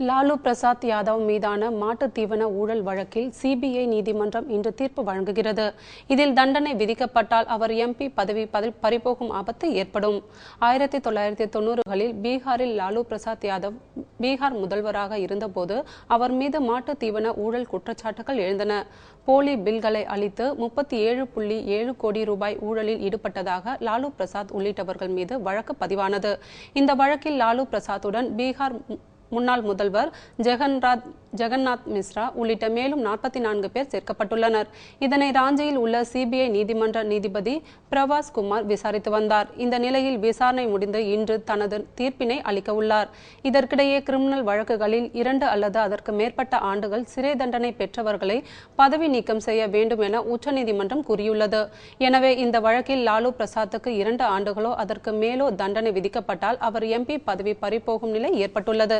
லாலு பிரசாத் யாதவ் மீதான மாட்டு தீவன ஊழல் வழக்கில் சிபிஐ நீதிமன்றம் இன்று தீர்ப்பு வழங்குகிறது. இதில் தண்டனை விதிக்கப்பட்டால் அவர் எம்பி பதவி பதில் பறிபோகும் ஆபத்து ஏற்படும். ஆயிரத்தி தொள்ளாயிரத்தி தொண்ணூறுகளில் பீகாரில் லாலு பிரசாத் யாதவ் பீகார் முதல்வராக இருந்தபோது அவர் மீது மாட்டு தீவன ஊழல் குற்றச்சாட்டுகள் எழுந்தன. போலி பில்களை அளித்து முப்பத்தி ஏழு புள்ளி ஏழு கோடி ரூபாய் ஊழலில் ஈடுபட்டதாக லாலு பிரசாத் உள்ளிட்டவர்கள் மீது வழக்கு பதிவானது. இந்த வழக்கில் லாலு பிரசாத்துடன் பீகார் முன்னாள் முதல்வர் ஜெகன்ராத் ஜெகநாத் மிஸ்ரா உள்ளிட்ட மேலும் நாற்பத்தி நான்கு பேர் சேர்க்கப்பட்டுள்ளனர். இதனை ராஞ்சியில் உள்ள சிபிஐ நீதிமன்ற நீதிபதி பிரவாஸ் குமார் விசாரித்து வந்தார். இந்த நிலையில் விசாரணை முடிந்து இன்று தனது தீர்ப்பினை அளிக்க உள்ளார். இதற்கிடையே கிரிமினல் வழக்குகளில் இரண்டு அல்லது அதற்கு மேற்பட்ட ஆண்டுகள் சிறை தண்டனை பெற்றவர்களை பதவி நீக்கம் செய்ய வேண்டும் என உச்சநீதிமன்றம் கூறியுள்ளது. எனவே இந்த வழக்கில் லாலு பிரசாத்துக்கு இரண்டு ஆண்டுகளோ அதற்கு மேலோ தண்டனை விதிக்கப்பட்டால் அவர் எம்பி பதவி பறிபோகும் நிலை ஏற்பட்டுள்ளது.